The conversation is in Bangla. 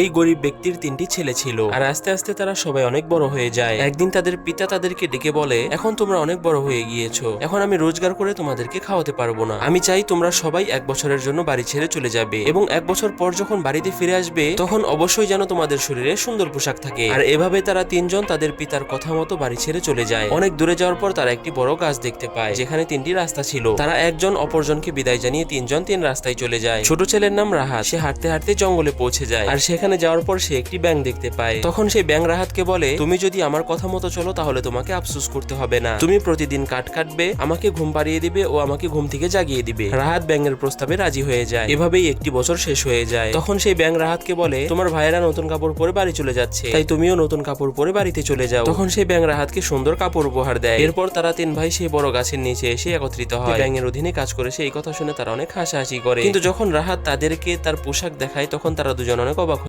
এই গরিব ব্যক্তির তিনটি ছেলে ছিল। আর আস্তে আস্তে তারা সবাই অনেক বড় হয়ে যায়। একদিন তাদের পিতা তাদেরকে ডেকে বলে, এখন তোমরা অনেক বড় হয়ে গিয়েছো। এখন আমি রোজগার করে তোমাদেরকে খাওয়াতে পারব না। আমি চাই তোমরা সবাই এক বছরের জন্য বাড়ি ছেড়ে চলে যাবে। এবং এক বছর পর যখন বাড়িতে ফিরে আসবে, তখন অবশ্যই যেন তোমাদের শরীরে সুন্দর পোশাক থাকে। আর এভাবে তারা তিনজন তাদের পিতার কথা মতো বাড়ি ছেড়ে চলে যায়। অনেক দূরে যাওয়ার পর তারা একটি বড় গাছ দেখতে পায়, যেখানে তিনটি রাস্তা ছিল। তারা একজন অপরজনকে বিদায় জানিয়ে তিনজন তিন রাস্তায় চলে যায়। ছোট ছেলের নাম রাহাত। সে হাঁটতে হাঁটতে জঙ্গলে পৌঁছে যায়। আর সেখানে যাওয়ার পর সে একটি ব্যাং দেখতে পায়। তখন সেই ব্যাং রাহাতকে বলে তুমি যদি আমার কথা মতো চলো তাহলে তোমাকে আফসোস করতে হবে না। তুমি প্রতিদিন কাট কাটবে আমাকে ঘুম পাড়িয়ে দিবে ও আমাকে ঘুম থেকে জাগিয়ে দিবে রাহাত ব্যাঙের প্রস্তাবে রাজি হয়ে যায়। এভাবেই একটি বছর শেষ হয়ে যায়। তখন সেই ব্যাং রাহাতকে বলে তোমার ভাইয়েরা নতুন কাপড় পরে বাড়ি চলে যাচ্ছে। তাই তুমিও নতুন কাপড় পরে বাড়িতে চলে যাও তখন সেই ব্যাং রাহাতকে সুন্দর কাপড় উপহার দেয়। এরপর তারা তিন ভাই সেই বড় গাছের নিচে এসে একত্রিত হয়। ব্যাঙের অধীনে কাজ করে সেই কথা শুনে তারা অনেক হাসাহাসি করে। কিন্তু যখন রাহাত তাদেরকে তার পোশাক দেখায় তখন তারা দুজন অনেক অবাক।